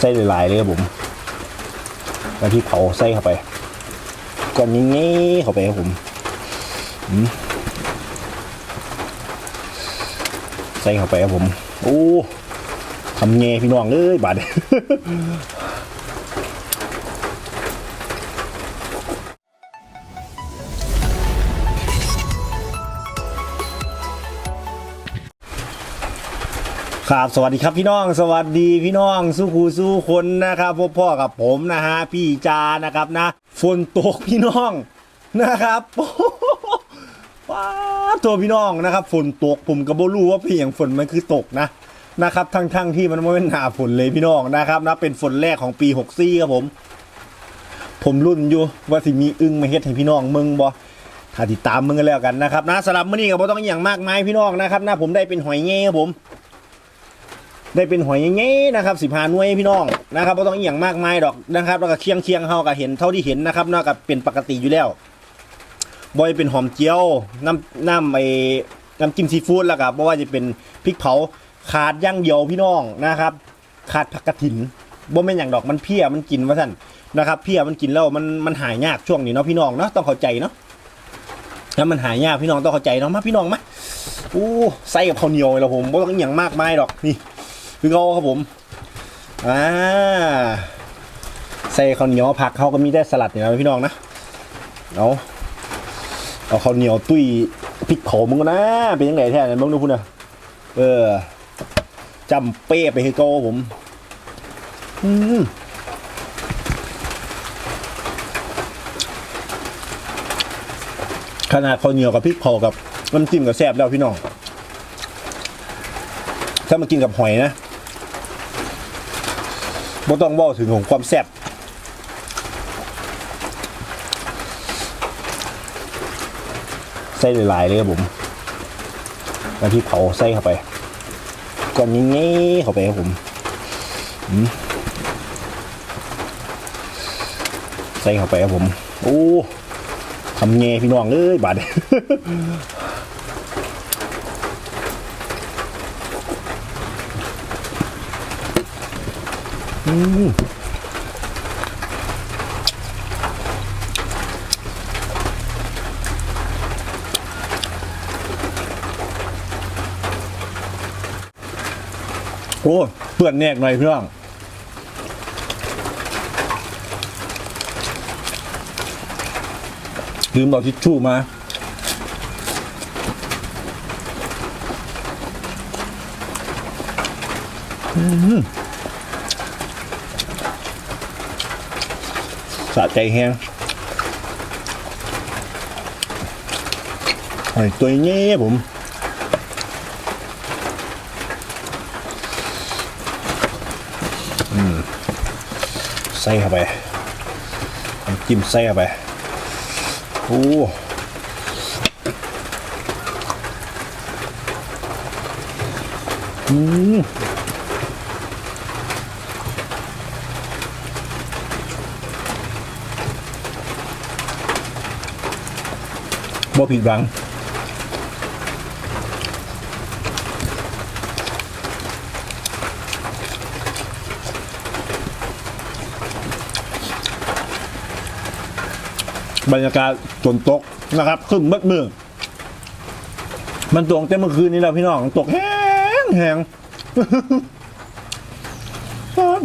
ไส้หลายๆเลยครับผมแล้วที่เผาไส้เข้าไปก่อนนี้เข้าไปครับผมอืมใส่เข้าไปครับผม โอ้ทำเงพี่น้องเลยบาด ครับสวัสดีครับพี่น้องสวัสดีพี่น้องสู้ครูสู้คนนะครับพบพ่อกับผมนะฮะพี่จานะครับนะฝนตกพี่น้องนะครับว้าตัวพี่น้องนะครับฝนตกผมก็บ่รู้ว่าเพียงฝนมันคือตกนะนะครับ ทั้งๆที่มันไม่เป็นหนาฝนเลยพี่น้องนะครับนะเป็นฝนแรกของปี64ครับผม ผมรุ่นอยู่ว่าสิมีอึ้งมาเฮ็ดให้พี่น้องมึงบ่ถ้าติดตามมึงกันแล้วกันนะครับนะสำหรับมื้อนี้ก็บ่ต้องอย่างมากมายพี่น้องนะครับนะผมได้เป็นหอยเงี้ครับผม ได้เป็นหอยเงี้นะครับสิบหาหน่วยพี่น้องนะครับไม่ต้องอหย่างมากมายดอกนะครับแล้วก็เคียงเคียงเฮาก็เห็นเท่าที่เห็นนะครับนอกจากเป็นปกติอยู่แล้วบอยเป็นหอมเจียวน้ำน้ำไอ้น้ำจิ้มซีฟู้ดแล้วก็บ่ว่าจะเป็นพริกเผาขาดย่างเดียวพี่น้องนะครับ ขาดผักกระถินบ่แม่นอย่างดอกมันเพี้ยมันกินว่าท่านนะครับเพี้ยมันกินแล้วมันมันหายยากช่วงนี้เนาะพี่น้องเนาะต้องเข้าใจเนาะถ้ามันหายยากพี่น้องต้องเข้าใจเนาะมาพี่น้องมาอู้ใส่กับข้าวเหนียวเลยละผมบ่ต้องอหย่างมากมายดอกนี่ คือเขาครับผมอ่าใส่ข้าวเหนียวผักเขาก็มีได้สลัดเนี่ยนะพี่น้องนะเอาเอาข้าวเหนียวตุ้ยพริกเผามึงก็นะเป็นยังไงแท้เนี่ยมึงดูพุ่นะเออจำเป๊ะไปให้โกผมอืมขนาดข้าวเหนียวกับพริกเผากับน้ำจิ้มกับแซ่บแล้วพี่น้อง ถ้ามากินกับหอยนะ บ่ต้องบอกถึงของความแซ่บใส่หลายๆเลยครับผมแล้วที่เผาใส่เข้าไปก่อนนี้เข้าไปครับผมอืมใส่เข้าไปครับผม โอ้ทำเงพี่น้องเลยบาด อืมโอ้เปื่อนแนกหน่อยพี่น้องลืมเอาทิชชู่มาอืม สะใจแห้งหอยตัวเงี้ยผมใส่เข้าไปจิ้มใส่เข้าไป โอ้อืม บ่ผิดหวังบรรยากาศฝนตกนะครับขึ้นเมื่อมือมันตกเต็มเมื่อคืนนี้แล้วพี่น้องตกแห้งแห้งอ้าว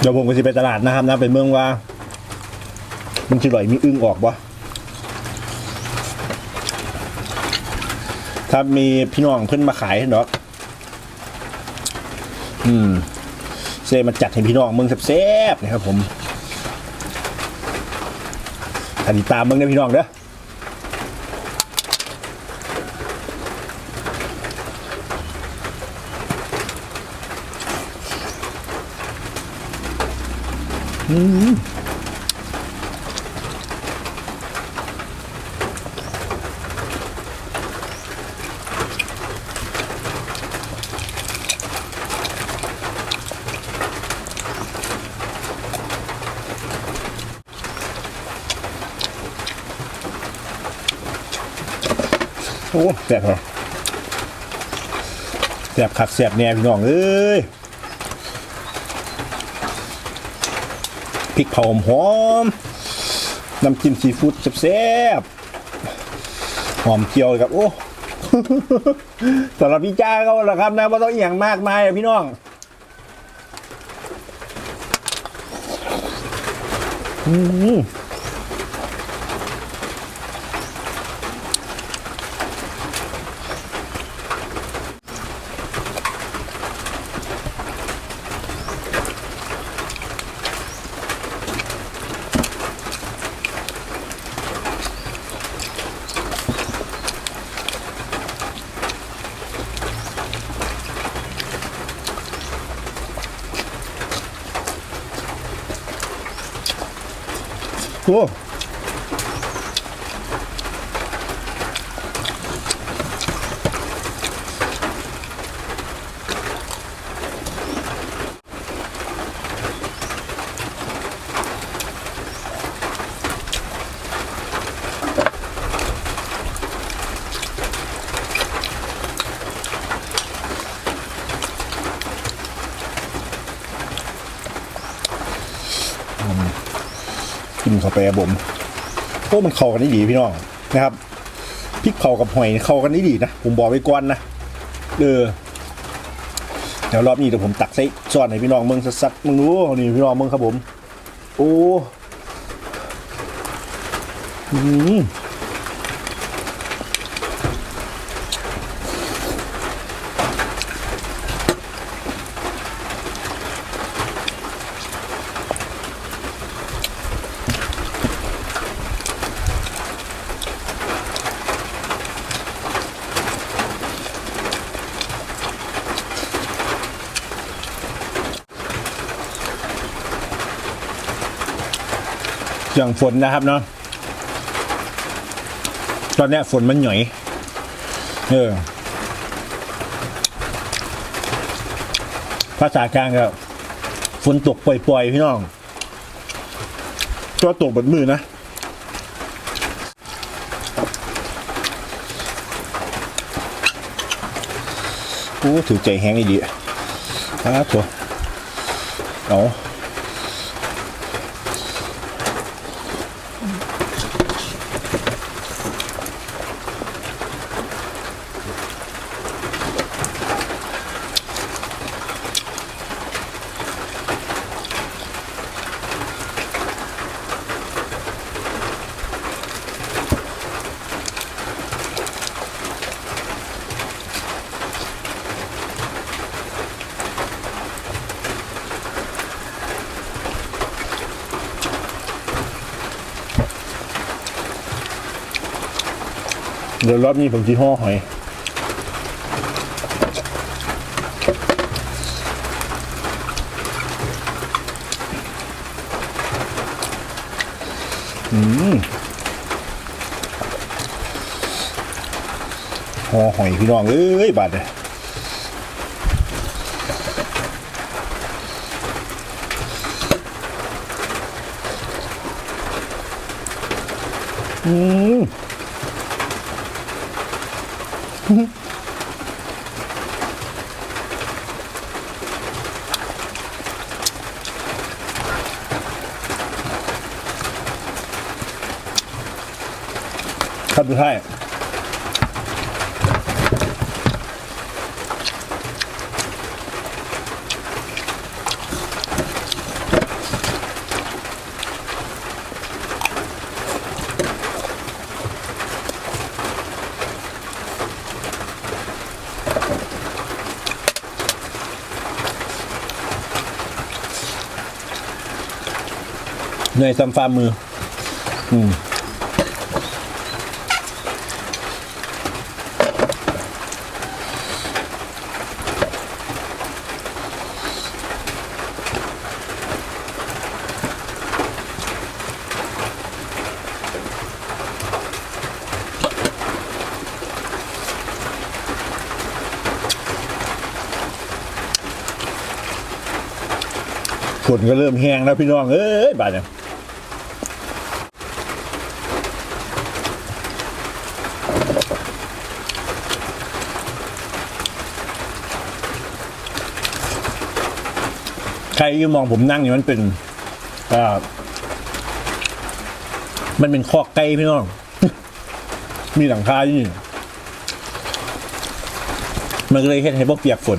เดี๋ยวผมก็จะไปตลาดนะครับนะเป็นเมืองว่า มันจะลอยมีอึ้งออกบ่ถ้ามีพี่น้องเพื่อนมาขายเนาะอืมเซมาจัดให้พี่น้องเมืองแซ่บๆนะครับผมถ้าติดตามเมืองนะพี่น้องเด้อ โอ้แสบเหรอแสบคักแสบแน่พี่น้องเอ้ย ริกเผาหอมน้ำจิ้มซีฟู้ดแซ่บๆหอมเจียวเลยครับโอ้สำหรับพี่จ้าก็แล้วครับนะว่าต้องเอียงมากมายพี่น้องอืม โกินเข้าไปครับผมโอ้มันเข้ากันได้ดีพี่น้องนะครับพริกเผากับหอยเข้ากันได้ดีนะผมบอกไว้ก่อนนะเออเดี๋ยวรอบนี้เดี๋ยวผมตักใส่ซอสให้พี่น้องเมืองสัดๆมึงรู้นี่พี่น้องเมืองครับผม โอ้อืม อย่างฝนนะครับเนาะตอนนี้ฝนมันหน่อย เออ ภาษากลางก็ฝนตกปล่อยๆ พี่น้องตัวตกบนมือนะโอ้ถือใจแห้งอีดีครับตัวเอา ดี๋ยวรอบนี้ผมจีห่อหอยอืมห่อหอยพี่น้องเอ้ยบาดเลยอืม ขั้นสุดท้าย เหนื่อยซ้ำฟ้ามือ อืมฝนก็เริ่มแห้งแล้วพี่น้อง เอ้ยบาดเนี่ย ที่มองผมนั่งอยู่มันเป็นอ่ามันเป็นคอกไก่พี่น้อง มีหลังคาอยู่นี่มันก็เลยเห็นให้พวกเปียกฝน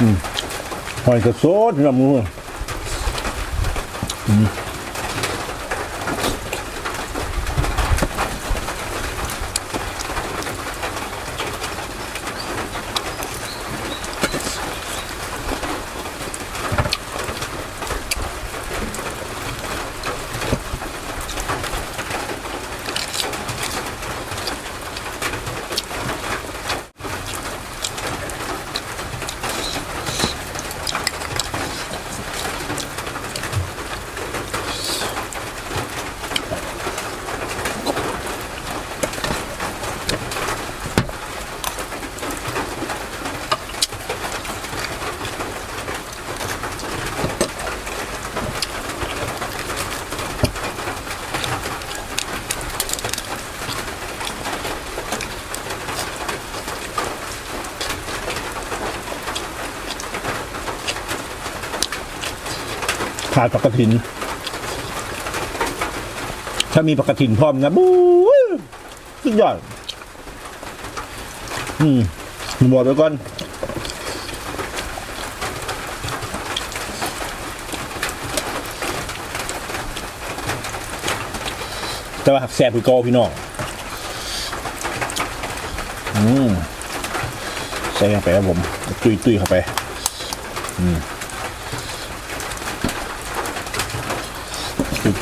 อืมหอยกระโซดน้ำมืออืม ขาดปลากระถิน ถ้ามีปลากระถินพร้อมนะบู๊สุดยอด อืมบอกไปก่อนแต่ว่าหักแสบคือเกอพี่น้อง อืมใส่เข้าไปครับผม ตุยตุยๆเข้าไป อืม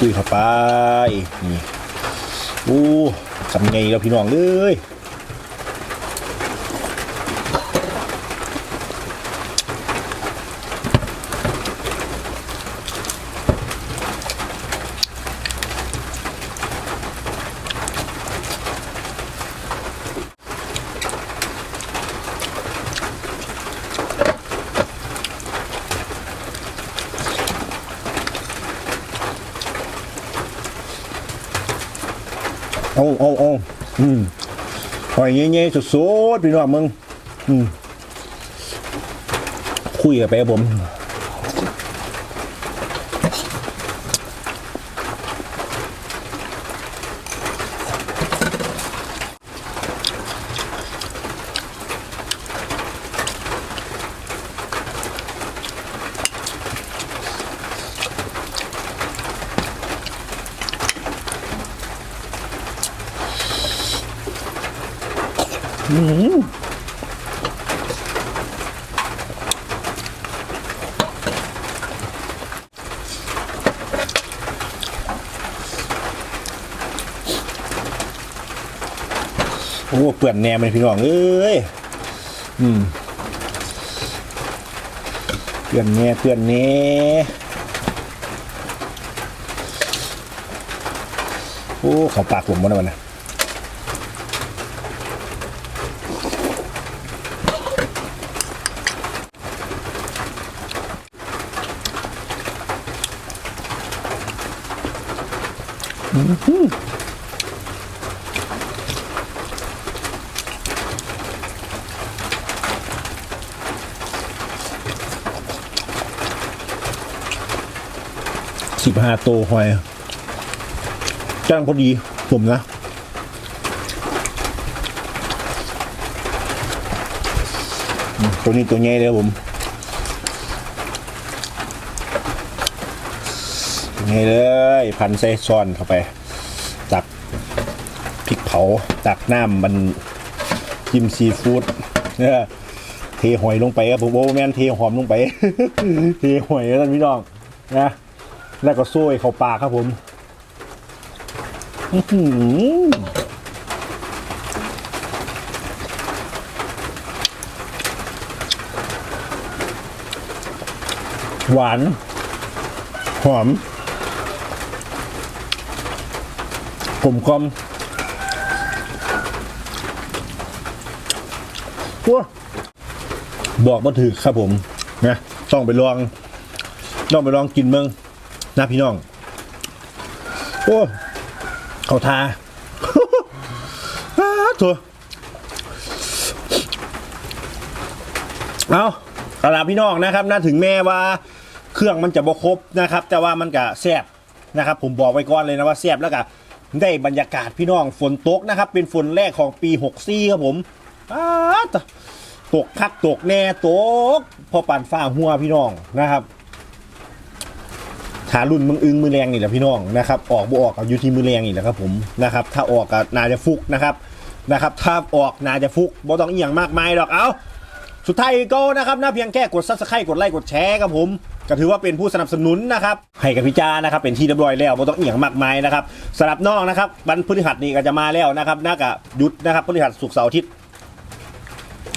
ตุยตุยเข้าไปนี่อู้ทำไงแล้วพี่น้องเลย อ้โอ้โอ้อืมหอยเงี้ยๆสุดๆพี่น้องมึง อืมคุยกับไปผม โอ้เปื่อนแหนมเลยพี่น้องเอ้ย อืมเปื่อนแหน่เปื่อนแน่โอ้เขาปากผมมาแล้วนะ สิบห้าโตหอยจ้างพอดีผมนะ ตัวนี้ตัวใหญ่เลยผมตัวใหญ่เลย พันใส่ซ้อนเข้าไป ตักพริกเผา ตักน้ำมันจิ้มซีฟู้ดเนี่ยเทหอยลงไปครับผมโอ้แม่นเทหอมลงไป เทหอยแล้วพี่น้องนะ แล้วก็โซ่เข้าปากครับผมอือหือหวาน หอมกลมกลอมว้าบอกมาถือครับผม นะ ต้องไปลอง ต้องไปลองกินเมือง นะพี่น้อง โอ้เขาทาเถอะเอาเอาละพี่น้องนะครับนะถึงแม้ว่าเครื่องมันจะบ่ครบนะครับ แต่ว่ามันก็แซ่บนะครับ ผมบอกไว้ก่อนเลยนะว่าแซ่บแล้วก็ได้บรรยากาศพี่น้องฝนตกนะครับ เป็นฝนแรกของปี64ครับผมอ้าวตกคักตกแน่ตก พอปั่นฟ้าหัวพี่น้องนะครับ ฐารุ่นมึงอึงมือแรงนี่แหละพี่น้องนะครับออกบ่ออกเอาอยู่ที่มือแรงนี่แหละครับผมนะครับถ้าออกก็น่าจะฟุกนะครับนะครับถ้าออกน่าจะฟุกบ่ต้องเอียงมากมายหรอกเอาสุดท้ายก็นะครับนะเพียงแค่กดซับสไครต์กดไลค์กดแชร์ครับผมก็ถือว่าเป็นผู้สนับสนุนนะครับให้กับพี่จานะครับเป็นที่เรียบร้อยแล้วไม่ต้องเอียงมากมายนะครับสำหรับน้องนะครับวันพฤหัสนี่ก็จะมาแล้วนะครับน่าจะหยุดนะครับพฤหัสศุกร์เสาร์อาทิตย์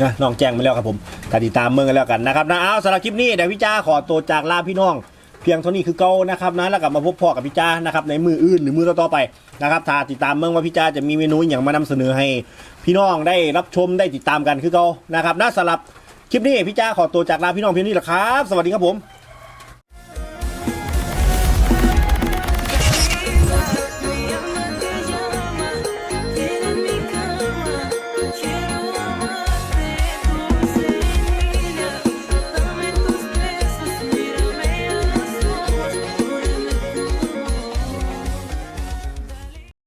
นะน้องแจ้งมาแล้วครับผมติดตามเมืองกันแล้วกันนะครับนะเอาสำหรับคลิปนี้เดี๋ยวพี่จ้าขอตัวจากลาพี่น้อง เพียงเท่านี้คือเก่านะครับนะแล้วกลับมาพบพ่อกับพี่จ้านะครับในมืออื่นหรือมือต่อๆไปนะครับถ้าติดตามเมืองว่าพี่จ้าจะมีเมนูอย่างมานำเสนอให้ พี่น้องได้รับชมได้ติดตามกันคือเก่านะครับนะสำหรับคลิปนี้พี่จ้าขอตัวจากลาพี่น้องเพียงนี้แหละครับ สวัสดีครับผม